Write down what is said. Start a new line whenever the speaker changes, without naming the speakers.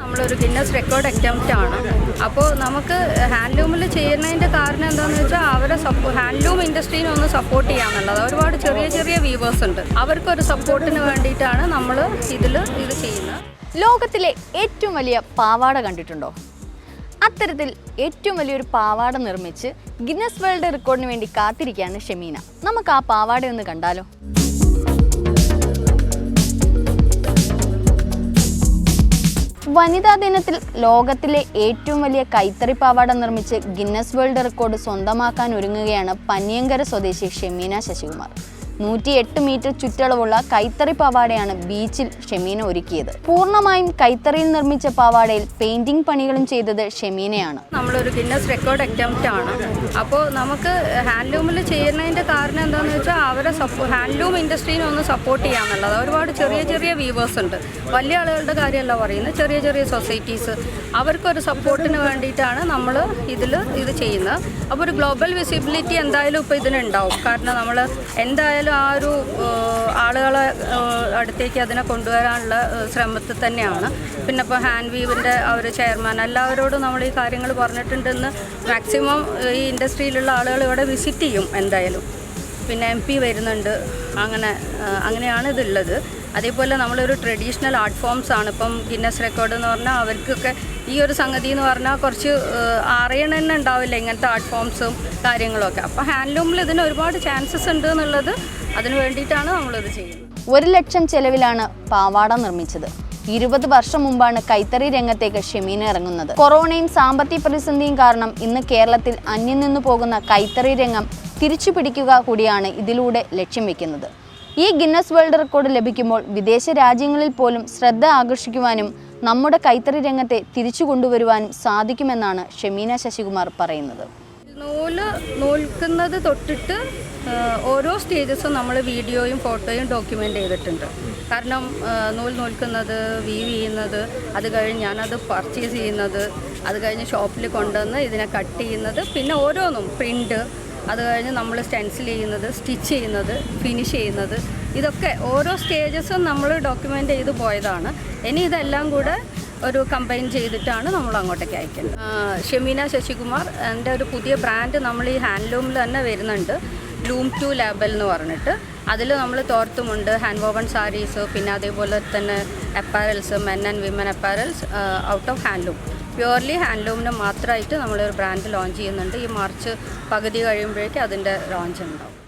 നമ്മളൊരു Guinness record attempt ആണ്. അപ്പോൾ നമുക്ക് ഹാൻഡ്ലൂമിൽ ചെയ്യുന്നതിന്റെ കാരണം എന്താണെന്ന് വെച്ചാൽ അവരെ സപ്പോ ഹാൻഡ്ലൂം ഇൻഡസ്ട്രീനെ ഒന്ന് സപ്പോർട്ട് ചെയ്യാന്നുള്ളത്. ഒരുപാട് ചെറിയ ചെറിയ വ്യൂവേഴ്സ് ഉണ്ട്. അവർക്കൊരു സപ്പോർട്ടിന് വേണ്ടിയിട്ടാണ് നമ്മൾ ഇതിൽ ഇത് ചെയ്യുന്നത്.
ലോകത്തിലെ ഏറ്റവും വലിയ പാവാട കണ്ടിട്ടുണ്ടോ? അത്തരത്തിൽ ഏറ്റവും വലിയൊരു പാവാട നിർമ്മിച്ച് ഗിന്നസ് വേൾഡ് റെക്കോർഡിന് വേണ്ടി കാത്തിരിക്കുകയാണ് ഷെമീന. നമുക്ക് ആ പാവാട ഒന്ന് കണ്ടാലോ? വനിതാ ദിനത്തിൽ ലോകത്തിലെ ഏറ്റവും വലിയ കൈത്തറി പാവാട നിർമ്മിച്ച് ഗിന്നസ് വേൾഡ് റെക്കോർഡ് സ്വന്തമാക്കാൻ ഒരുങ്ങുകയാണ് പന്നിയങ്കര സ്വദേശി ഷെമീന ശശികുമാർ. നൂറ്റി എട്ട് മീറ്റർ ചുറ്റളവുള്ള കൈത്തറി പാവാടയാണ് ബീച്ചിൽ ഷെമീന ഒരുക്കിയത്. പൂർണമായും കൈത്തറിയിൽ നിർമ്മിച്ച പാവാടയിൽ പെയിന്റിംഗ് പണികളും ചെയ്തത് ഷെമീനയാണ്.
നമ്മളൊരു ഗിന്നസ് റെക്കോർഡ് അറ്റംപ്റ്റ് ആണ്. അപ്പോൾ നമുക്ക് ഹാൻഡ്ലൂമിൽ ചെയ്യുന്നതിന്റെ കാരണം എന്താണെന്ന് വെച്ചാൽ അവരെ സപ്പോ ഹാൻഡ്ലൂം ഇൻഡസ്ട്രീനെ ഒന്ന് സപ്പോർട്ട് ചെയ്യാന്നുള്ളത് ഒരുപാട് ചെറിയ ചെറിയ വ്യൂവേഴ്സ് ഉണ്ട്. വലിയ ആളുകളുടെ കാര്യമല്ല പറയുന്നത്. ചെറിയ ചെറിയ സൊസൈറ്റീസ് അവർക്കൊരു സപ്പോർട്ടിന് വേണ്ടിയിട്ടാണ് നമ്മൾ ഇതിൽ ഇത് ചെയ്യുന്നത്. അപ്പോൾ ഒരു ഗ്ലോബൽ വിസിബിലിറ്റി എന്തായാലും ഇപ്പോൾ ഇതിനുണ്ടാവും. കാരണം നമ്മൾ എന്തായാലും ആ ഒരു ആളുകളെ അടുത്തേക്ക് അതിനെ കൊണ്ടുവരാനുള്ള ശ്രമത്തിൽ തന്നെയാണ്. പിന്നെ ഇപ്പോൾ ഹാൻഡ് വീവിന്റെ അവർ ചെയർമാൻ എല്ലാവരോടും നമ്മൾ ഈ കാര്യങ്ങൾ പറഞ്ഞിട്ടുണ്ടെന്ന് മാക്സിമം ഈ ഇൻഡസ്ട്രിയിലുള്ള ആളുകൾ ഇവിടെ വിസിറ്റ് ചെയ്യും എന്തായാലും. പിന്നെ എം പി വരുന്നുണ്ട് അങ്ങനെ അങ്ങനെയാണ് ഇതുള്ളത്. അതേപോലെ നമ്മളൊരു ട്രഡീഷണൽ ആർട്ട് ഫോംസ് ആണ്. ഇപ്പം ഗിന്നസ് റെക്കോർഡ് എന്ന് പറഞ്ഞാൽ അവർക്കൊക്കെ ഈ ഒരു സംഗതി എന്ന് പറഞ്ഞാൽ കുറച്ച് അറിയണ തന്നെ ഉണ്ടാവില്ല ഇങ്ങനത്തെ ആർട്ട് ഫോംസും കാര്യങ്ങളൊക്കെ. അപ്പോൾ ഹാൻഡ്ലൂമിൽ ഇതിന് ഒരുപാട് ചാൻസസ് ഉണ്ട് എന്നുള്ളത് അതിന് വേണ്ടിയിട്ടാണ് നമ്മളിത് ചെയ്യുന്നത്.
ഒരു ലക്ഷം ചെലവിലാണ് പാവാട നിർമ്മിച്ചത്. ഇരുപത് വർഷം മുമ്പാണ് കൈത്തറി രംഗത്തേക്ക് ഷെമീന ഇറങ്ങുന്നത്. കൊറോണയും സാമ്പത്തിക പ്രതിസന്ധിയും കാരണം ഇന്ന് കേരളത്തിൽ അന്യം നിന്നു പോകുന്ന കൈത്തറി രംഗം തിരിച്ചു പിടിക്കുക കൂടിയാണ് ഇതിലൂടെ ലക്ഷ്യം വെക്കുന്നത്. ഈ ഗിന്നസ് വേൾഡ് റെക്കോർഡ് ലഭിക്കുമ്പോൾ വിദേശ രാജ്യങ്ങളിൽ പോലും ശ്രദ്ധ ആകർഷിക്കുവാനും നമ്മുടെ കൈത്തറി രംഗത്തെ തിരിച്ചു കൊണ്ടുവരുവാനും സാധിക്കുമെന്നാണ് ഷെമീന ശശികുമാർ പറയുന്നത്.
നൂൽ നൂൽക്കുന്നത് തൊട്ടിട്ട് ഓരോ സ്റ്റേജസും നമ്മൾ വീഡിയോയും ഫോട്ടോയും ഡോക്യുമെന്റ് ചെയ്തിട്ടുണ്ട്. കാരണം നൂൽ നൂൽക്കുന്നത് വീവ് ചെയ്യുന്നത് അത് കഴിഞ്ഞ് ഞാനത് പർച്ചേസ് ചെയ്യുന്നത് അത് കഴിഞ്ഞ് ഷോപ്പിൽ കൊണ്ടുവന്ന് ഇതിനെ കട്ട് ചെയ്യുന്നത് പിന്നെ ഓരോന്നും പ്രിന്റ് അത് കഴിഞ്ഞ് നമ്മൾ സ്റ്റെൻസിൽ ചെയ്യുന്നത് സ്റ്റിച്ച് ചെയ്യുന്നത് ഫിനിഷ് ചെയ്യുന്നത് ഇതൊക്കെ ഓരോ സ്റ്റേജസും നമ്മൾ ഡോക്യുമെന്റ് ചെയ്ത് പോയതാണ്. ഇനി ഇതെല്ലാം കൂടെ ഒരു കമ്പൈൻ ചെയ്തിട്ടാണ് നമ്മൾ അങ്ങോട്ടേക്ക് അയക്കുന്നത് ഷെമീന ശശികുമാർ എന്റെ ഒരു പുതിയ ബ്രാൻഡ് നമ്മൾ ഈ ഹാൻഡ്ലൂമിൽ തന്നെ വരുന്നുണ്ട്. ലൂം ടു ലാബൽ എന്ന് പറഞ്ഞിട്ട്. അതിൽ നമ്മൾ തോർത്തുമുണ്ട്. ഹാൻഡ് വോവൺ സാരീസ് പിന്നെ അതേപോലെ തന്നെ apparels men and women apparels out of handloom purely ഹാൻഡ്ലൂമിന് മാത്രമായിട്ട് നമ്മളൊരു ബ്രാൻഡ് ലോഞ്ച് ചെയ്യുന്നുണ്ട്. ഈ മാർച്ച് പകുതി കഴിയുമ്പോഴേക്കും അതിന്റെ ലോഞ്ച് ഉണ്ടാവും.